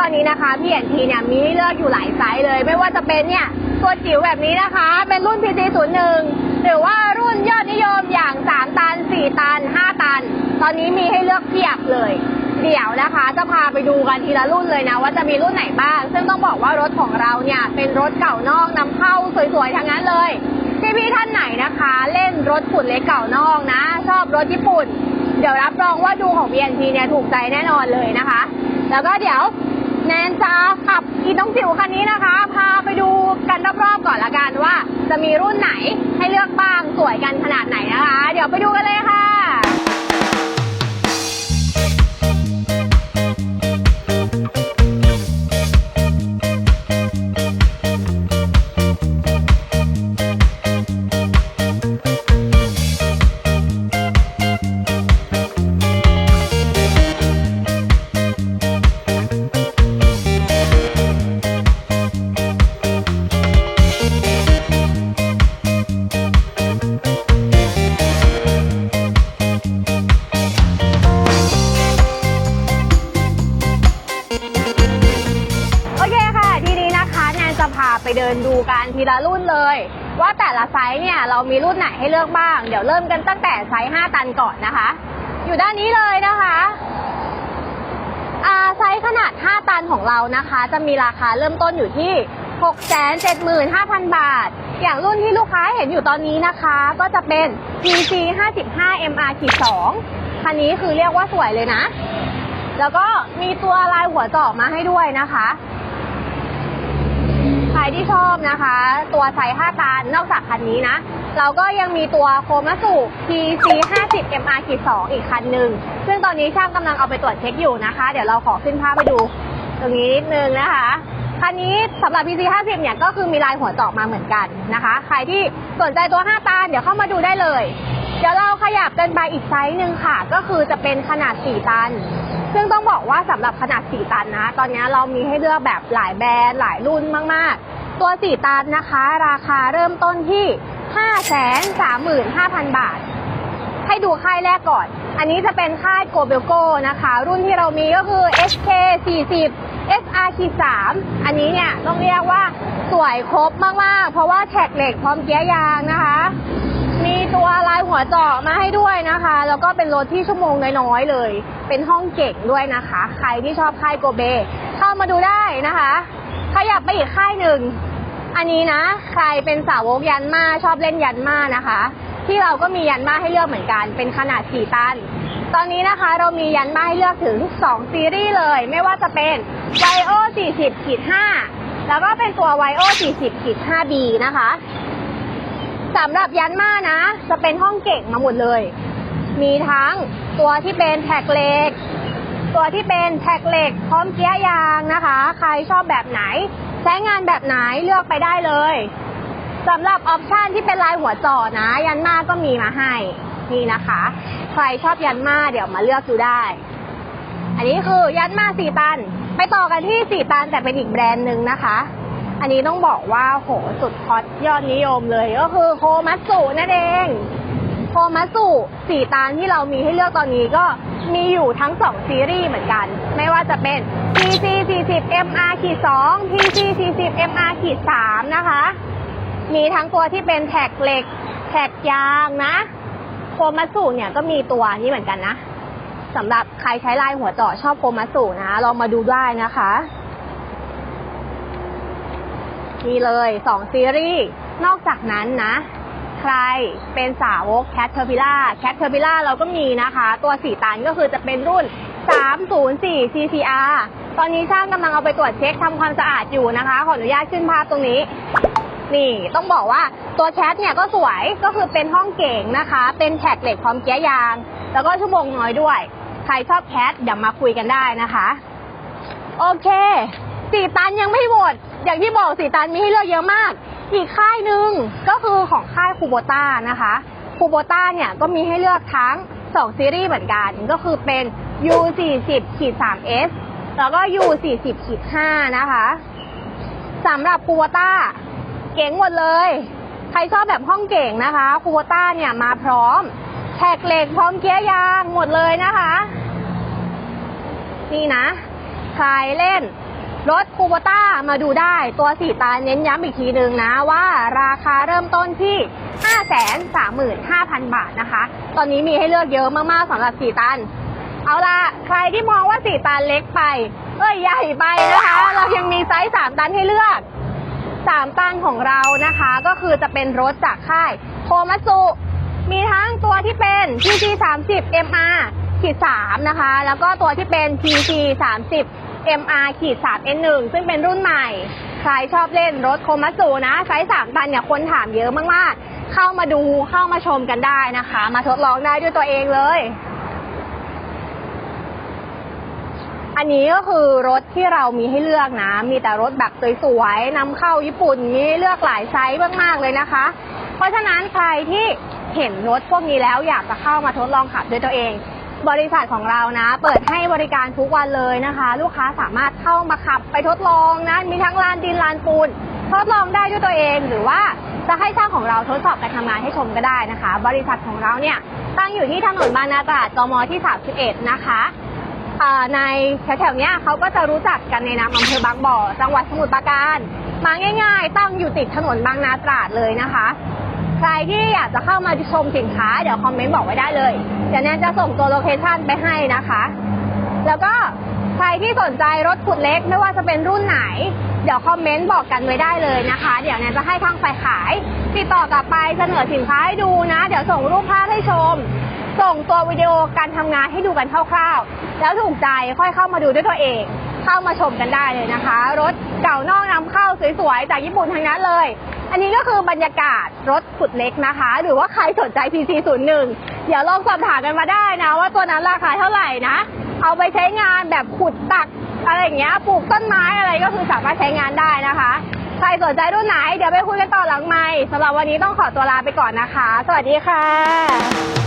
ตอนนี้นะคะ P&T เนี่ยมีให้เลือกอยู่หลายไซส์เลย ไม่ว่าจะเป็นเนี่ยตัวจิ๋วแบบนี้นะคะ เป็นรุ่น PT01 หรือว่ารุ่นยอดนิยมอย่าง 3 ตัน 4 ตัน 5 ตัน ตอนนี้มีให้เลือกเพียบเลย เดี๋ยวนะคะ จะพาไปดูกันทีละรุ่นเลยนะ ว่าจะมีรุ่นไหนบ้าง ซึ่งต้องบอกว่ารถของเราเนี่ยเป็นรถเก่านอกนำเข้าสวยๆทั้งนั้นเลยพี่พี่ท่านไหนนะคะ เล่นรถขุดเล็กเก่านอกนะ ชอบรถญี่ปุ่น เดี๋ยวรับรองว่าดูของ BNP เนี่ยถูกใจแน่นอนเลยนะคะ แล้วก็เดี๋ยว แนนจะขับอีน้องจิ๋วคันนี้นะคะ พาไปดูกันรอบๆก่อนละกันว่า จะมีรุ่นไหนให้เลือกบ้างสวยกันขนาดไหนนะคะ เดี๋ยวไปดูกันเลยค่ะ ทีละรุ่นเลย ว่าแต่ละไซส์เนี่ยเรามีรุ่นไหนให้เลือกบ้าง เดี๋ยวเริ่มกันตั้งแต่ไซส์ 5 ตันก่อนนะคะ อยู่ด้านนี้เลยนะคะไซส์ขนาด 5 ตันของเรานะคะ จะมีราคาเริ่มต้นอยู่ที่ 675,000 บาท อย่างรุ่นที่ลูกค้าเห็นอยู่ตอนนี้นะคะ ก็จะเป็น PC 55 MR 2คันนี้คือเรียกว่าสวยเลยนะ แล้วก็มีตัวลายหัวจาะมาให้ด้วยนะคะ ครที่ชอบนะคะ ตัวไซส์5ตันนอกจากคันนี้นะ เราก็ยังมีตัวโคมาสุ PC 50 MR 2อีกคันหนึ่ง ซึ่งตอนนี้ช่างกำลังเอาไปตรวจเช็คอยู่นะคะ เดี๋ยวเราขอขึ้นภาพไปดู ตรงนี้นิดนึงนะคะ คันนี้สำหรับ PC 50เนี่ยก็คือมีลายหัวเจาะมาเหมือนกันนะคะ ใครที่สนใจตัว 5ตันเดี๋ยวเข้ามาดูได้เลย เดี๋ยวเราขยับกันไปอีกไซส์หนึ่งค่ะ ก็คือจะเป็นขนาด 4 ตันซึ่งต้องบอกว่าสำหรับขนาด 4 ตันนะ ตอนนี้เรามีให้เลือกแบบหลายแบรนด์หลายรุ่นมากๆ ตัว4ตันนะคะ ราคาเริ่มต้นที่ 535,000 บาท ให้ดูค่ายแรกก่อน อันนี้จะเป็นค่ายโกเบลโกนะคะ รุ่นที่เรามีก็คือ SK 40 SR 3อันนี้เนี่ยต้องเรียกว่าสวยครบมาก ๆ เพราะว่าแท็กเหล็กพร้อมเกียร์ยางนะคะ มีตัวลายหัวเจาะมาให้ด้วยนะคะ แล้วก็เป็นรถที่ชั่วโมงน้อยๆเลย เป็นห้องเก่งด้วยนะคะ ใครที่ชอบค่ายโกเบ เข้ามาดูได้นะคะขยับไปอีกค่ายหนึ่ง อันนี้นะ ใครเป็นสาวกยันมาชอบเล่นยันมานะคะ ที่เราก็มียันมาให้เลือกเหมือนกัน เป็นขนาด 4 ตัน ตอนนี้นะคะเรามียันมาให้เลือกถึง 2 ซีรีส์เลย ไม่ว่าจะเป็น y o 40ขีด5แล้วก็เป็นตัว y o 40ขีด 5B นะคะสำหรับยันมานะ จะเป็นห้องเก่งมาหมดเลย มีทั้งตัวที่เป็นแท็กเหล็ก ตัวที่เป็นแท็กเหล็ก พร้อมเกียร์ยางนะคะ ใครชอบแบบไหน ใช้งานแบบไหนเลือกไปได้เลยสำหรับออปชันที่เป็นลายหัวจอนะ ยันมาก็มีมาให้นี่นะคะ ใครชอบยันมาเดี๋ยวมาเลือกดูได้ อันนี้คือยันมาสี่ตัน ไปต่อกันที่สี่ตันแต่เป็นอีกแบรนด์หนึ่งนะคะ อันนี้ต้องบอกว่าโหสุดฮอตยอดนิยมเลยก็คือโคมัตสุนั่นเองโคมาสุสี่ตานที่เรามีให้เลือกตอนนี้ก็ มีอยู่ทั้ง 2 ซีรีส์เหมือนกัน ไม่ว่าจะเป็น PC 40 MR ขีด2 PC 40 MR ขีด3นะคะ มีทั้งตัวที่เป็นแท็กเหล็ก แท็กยางนะโคมาสุเนี่ยก็มีตัวนี้เหมือนกันนะสำหรับใครใช้ลายหัวเจาะชอบโคมาสุนะ ลองมาดูได้นะคะนี่เลย 2 ซีรีส์ นอกจากนั้นนะ ใครเป็นสาวก Caterpillar Caterpillar เราก็มีนะคะ ตัว4ตันก็คือจะเป็นรุ่น 304 CCR ตอนนี้ช่างกำลังเอาไปตรวจเช็คทำความสะอาดอยู่นะคะ ขออนุญาตขึ้นภาพตรงนี้ นี่ต้องบอกว่าตัวแคทเนี่ยก็สวยก็คือเป็นห้องเก่งนะคะ เป็นแท็กเหล็กพร้อมเกียร์ยาง แล้วก็ชั่วโมงน้อยด้วย ใครชอบแคทเดี๋ยวมาคุยกันได้นะคะ โอเคสี่ตันยังไม่หมด อย่างที่บอกสี่ตันมีให้เลือกเยอะมาก อีกค่ายหนึ่งก็คือของค่ายคูโบต้านะคะคูโบต้าเนี่ยก็มีให้เลือกทั้ง 2 ซีรีส์เหมือนกัน ก็คือเป็น U40 ขีด 3S แล้วก็ U40 ขีด5นะคะสำหรับคูโบต้าเก๋งหมดเลย ใครชอบแบบห้องเก่งนะคะคูโบต้าเนี่ยมาพร้อมแท็กเหล็กพร้อมเกียร์ยางหมดเลยนะคะ นี่นะ ใครเล่น รถคูโบต้ามาดูได้ตัวสีตาเน้นย้ำอีกทีนึงนะว่าราคาเริ่มต้นที่ 535,000 บาทนะคะ ตอนนี้มีให้เลือกเยอะมากๆสำหรับสีตัน เอาล่ะ ใครที่มองว่าสีตันเล็กไป เอ้ยใหญ่ไปนะคะ เรายังมีไซส์3ตันให้เลือก3ตันของเรานะคะ ก็คือจะเป็นรถจากค่ายโทมัสุมีทั้งตัวที่เป็น TC 30 MR ขีด3นะคะ แล้วก็ตัวที่เป็น TC 30 MR ขีด3 N1 ซึ่งเป็นรุ่นใหม่ ใครชอบเล่นรถโคมัสุนะไซส์3ตันเนี่ยคนถามเยอะมากๆ เข้ามาดูเข้ามาชมกันได้นะคะ มาทดลองได้ด้วยตัวเองเลย อันนี้ก็คือรถที่เรามีให้เลือกนะ มีแต่รถแบบสวยๆนำเข้าญี่ปุ่นมีให้เลือกหลายไซส์มากๆเลยนะคะ เพราะฉะนั้นใครที่เห็นรถพวกนี้แล้วอยากจะเข้ามาทดลองขับด้วยตัวเอง บริษัทของเรานะ เปิดให้บริการทุกวันเลยนะคะ ลูกค้าสามารถเข้ามาขับไปทดลองนะ มีทั้งลานดินลานปูน ทดลองได้ด้วยตัวเอง หรือว่าจะให้ช่างของเราทดสอบการทำงานให้ชมก็ได้นะคะ บริษัทของเราเนี่ยตั้งอยู่ที่ถนนบางนาตราดกมที่ 31 นะคะในแถวๆเนี้ยเขาก็จะรู้จักกันในนามอำเภอบางบ่อ จังหวัดสมุทรปราการ มาง่ายๆ ตั้งอยู่ติดถนนบางนาตราดเลยนะคะ ใครที่อยากจะเข้ามาชมสินค้า เดี๋ยวคอมเมนต์บอกไว้ได้เลย เดี๋ยวแนนจะส่งตัวโลเคชันไปให้นะคะ แล้วก็ใครที่สนใจรถขุดเล็กไม่ว่าจะเป็นรุ่นไหน เดี๋ยวคอมเมนต์บอกกันไว้ได้เลยนะคะ เดี๋ยวแนนจะให้ทางฝ่ายขาย ติดต่อกลับไปเสนอสินค้าให้ดูนะ เดี๋ยวส่งรูปภาพให้ชม ส่งตัววิดีโอการทำงานให้ดูกันคร่าวๆ แล้วถูกใจค่อยเข้ามาดูด้วยตัวเองเข้ามาชมกันได้เลยนะคะ รถเก่านอกนำเข้าสวยๆจากญี่ปุ่นทั้งนั้นเลย อันนี้ก็คือบรรยากาศรถขุดเล็กนะคะ หรือว่าใครสนใจ PC01 เดี๋ยวลองสอบถามกันมาได้นะ ว่าตัวนั้นราคาเท่าไหร่นะ เอาไปใช้งานแบบขุดตักอะไรอย่างเงี้ย ปลูกต้นไม้อะไรก็คือสามารถใช้งานได้นะคะ ใครสนใจรุ่นไหน เดี๋ยวไปคุยกันต่อหลังไมค์สำหรับวันนี้ต้องขอตัวลาไปก่อนนะคะ สวัสดีค่ะ